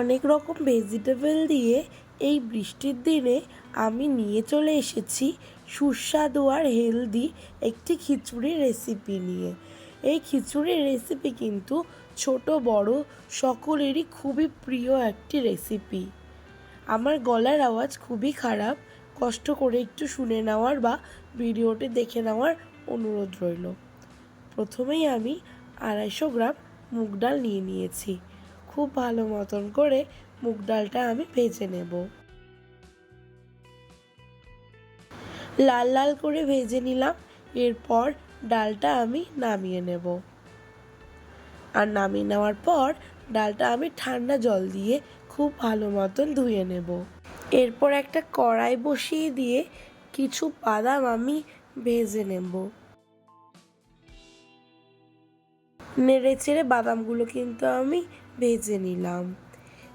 অনেক রকম ভেজিটেবল দিয়ে এই বৃষ্টির দিনে আমি নিয়ে চলে এসেছি সুস্বাদু আর হেলদি একটি খিচুড়ির রেসিপি নিয়ে। এই খিচুড়ির রেসিপি কিন্তু ছোট, বড় সকলেরই খুবই প্রিয় একটি রেসিপি আমার গলার আওয়াজ খুবই খারাপ, কষ্ট করে একটু শুনে নেওয়ার বা ভিডিওটি দেখে নেওয়ার অনুরোধ রইল। প্রথমেই আমি আড়াইশো গ্রাম মুগ ডাল নিয়ে নিয়েছি। খুব ভালো মতন করে মুগ ডালটা আমি ভেজে নেব। লাল লাল করে ভেজে নিলাম, এরপর ডালটা আমি নামিয়ে নেব। আর নামিয়ে নেওয়ার পর ডালটা আমি ঠান্ডা জল দিয়ে খুব ভালো মতন ধুয়ে নেব। এরপর একটা কড়াই বসিয়ে দিয়ে কিছু বাদাম আমি ভেজে নেব। নেড়ে চেড়ে বাদামগুলো কিন্তু আমি ভেজে নিলাম।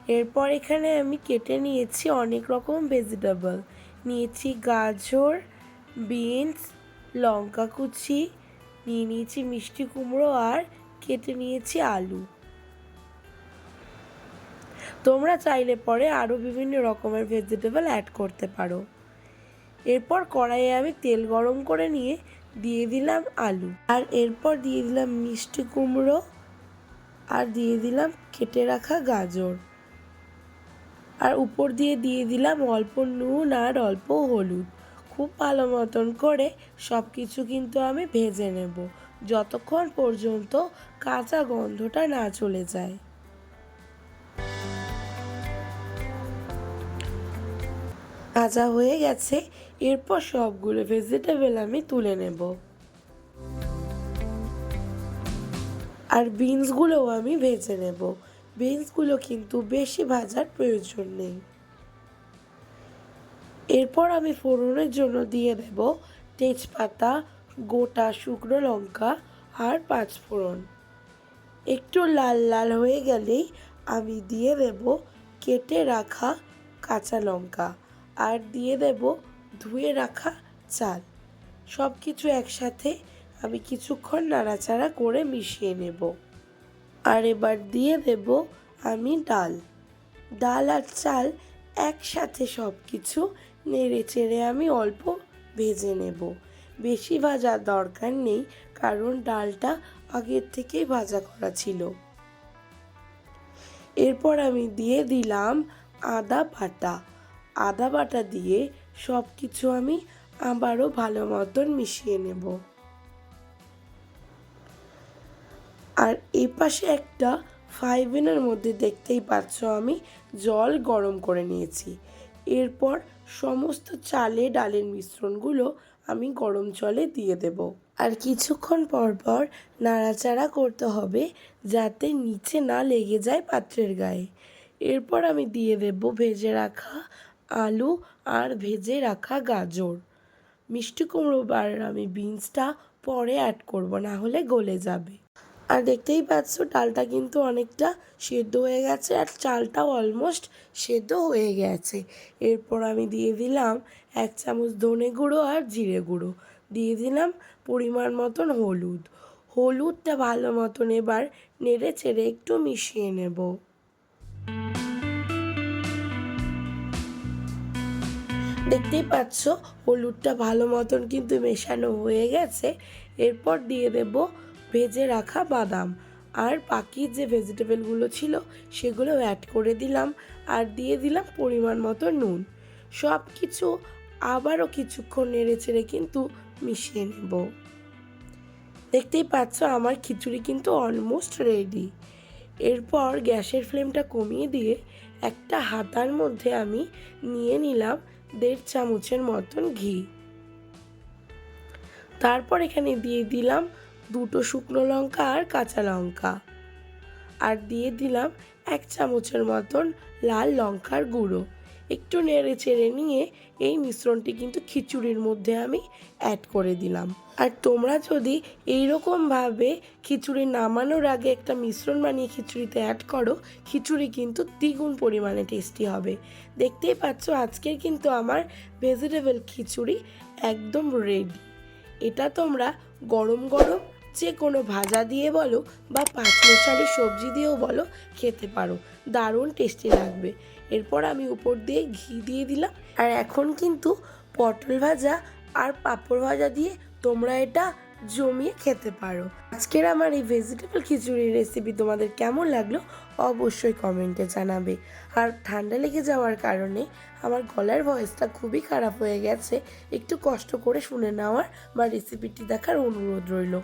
এরপর এখানে আমি কেটে নিয়েছি অনেক রকম ভেজিটেবল নিয়েছি গাজর বিনস লঙ্কা কুচি, নিয়ে নিয়েছি মিষ্টি কুমড়ো আর কেটে নিয়েছি আলু। তোমরা চাইলে পরে আরও বিভিন্ন রকমের ভেজিটেবল অ্যাড করতে পারো। এরপর কড়াইয়ে আমি তেল গরম করে নিয়ে দিয়ে দিলাম আলু। আর এরপর দিয়ে দিলাম মিষ্টি কুমড়ো আর দিয়ে দিলাম কেটে রাখা গাজর। আর উপর দিয়ে দিয়ে দিলাম অল্প নুন আর অল্প হলুদ। খুব ভালো মতন করে সব কিছু কিন্তু আমি ভেজে নেব, যতক্ষণ পর্যন্ত কাঁচা গন্ধটা না চলে যায়। ভাজা হয়ে গেছে, এরপর সবগুলো ভেজিটেবল আমি তুলে নেব। আর বিনসগুলোও আমি ভেজে নেব। বিনসগুলো কিন্তু বেশি ভাজার প্রয়োজন নেই। এরপর আমি ফোড়নের জন্য দিয়ে দেব তেজপাতা, গোটা শুকনো লঙ্কা আর পাঁচ ফোড়ন। একটু লাল লাল হয়ে গেলেই আমি দিয়ে দেব কেটে রাখা কাঁচা লঙ্কা আর দিয়ে দেব ধুয়ে রাখা চাল। সব কিছু একসাথে আমি কিছুক্ষণ নাড়াচাড়া করে মিশিয়ে নেব। আর এবার দিয়ে দেব আমি ডাল। ডাল আর চাল একসাথে সব কিছু নেড়ে চেড়ে আমি অল্প ভেজে নেব। বেশি ভাজার দরকার নেই, কারণ ডালটা আগের থেকেই ভাজা করা ছিল। এরপর আমি দিয়ে দিলাম আদা বাটা। আদা বাটা দিয়ে সব কিছু আমি আবারও ভালো মতন মিশিয়ে নেব। আর এ পাশে একটা ফাইভেনের মধ্যে দেখতেই পাচ্ছ আমি জল গরম করে নিয়েছি। এরপর সমস্ত চালে ডালের মিশ্রণগুলো আমি গরম জলে দিয়ে দেব। আর কিছুক্ষণ পর পর নাড়াচাড়া করতে হবে যাতে নিচে না লেগে যায় পাত্রের গায়ে। এরপর আমি দিয়ে দেব ভেজে রাখা আলু আর ভেজে রাখা গাজর। মিষ্টি কুমড়ো আর আমি বিনসটা পরে অ্যাড করব, না হলে গলে যাবে। আর দেখতেই পাচ্ছ, ডালটা কিন্তু অনেকটা সেদ্ধ হয়ে গেছে আর চালটাও অলমোস্ট সেদ্ধ হয়ে গেছে। এরপর আমি দিয়ে দিলাম এক চামচ ধনে গুঁড়ো আর জিরে গুঁড়ো। দিয়ে দিলাম পরিমাণ মতন হলুদ। হলুদটা ভালো মতন এবার নেড়ে চেড়ে একটু মিশিয়ে নেব। দেখতেই পাচ্ছ, হলুদটা ভালো মতন কিন্তু মেশানো হয়ে গেছে। এরপর দিয়ে দেব ভেজে রাখা বাদাম। আর বাকি যে ভেজিটেবলগুলো ছিল, সেগুলো অ্যাড করে দিলাম আর দিয়ে দিলাম পরিমাণ মতো নুন। সব কিছু আবারও কিছুক্ষণ নেড়ে চেড়ে কিন্তু মিশিয়ে নেব। দেখতেই পাচ্ছ আমার খিচুড়ি কিন্তু অলমোস্ট রেডি এরপর গ্যাসের ফ্লেমটা কমিয়ে দিয়ে একটা হাতার মধ্যে আমি নিয়ে নিলাম দেড় চামচের মতন ঘি। তারপর এখানে দিয়ে দিলাম দুটো শুকনো লঙ্কা আর কাঁচা লঙ্কা। আর দিয়ে দিলাম এক চামচের মতন লাল লঙ্কার গুঁড়ো। একটু নেড়ে চেড়ে নিয়ে এই মিশ্রণটি কিন্তু খিচুড়ির মধ্যে আমি অ্যাড করে দিলাম। আর তোমরা যদি এইরকমভাবে খিচুড়ি নামানোর আগে একটা মিশ্রণ বানিয়ে খিচুড়িতে অ্যাড করো, খিচুড়ি কিন্তু দ্বিগুণ পরিমাণে টেস্টি হবে। দেখতেই পাচ্ছ আজকের কিন্তু আমার ভেজিটেবল খিচুড়ি একদম রেডি এটা তোমরা গরম গরম যে কোনো ভাজা দিয়ে বলো বা পাঁচমিশালি সবজি দিয়েও বলো, খেতে পারো। দারুণ টেস্টি লাগবে। এরপর আমি উপর দিয়ে ঘি দিয়ে দিলাম। আর এখন কিন্তু পটল ভাজা আর পাঁপড় ভাজা দিয়ে তোমরা এটা জমিয়ে খেতে পারো। আজকের আমার এই ভেজিটেবল খিচুড়ির রেসিপি তোমাদের কেমন লাগল অবশ্যই কমেন্টে জানাবে। আর ঠান্ডা লেগে যাওয়ার কারণে আমার গলার ভয়েসটা খুবই খারাপ হয়ে গেছে। একটু কষ্ট করে শুনে নেওয়ার বা রেসিপিটি দেখার অনুরোধ রইল।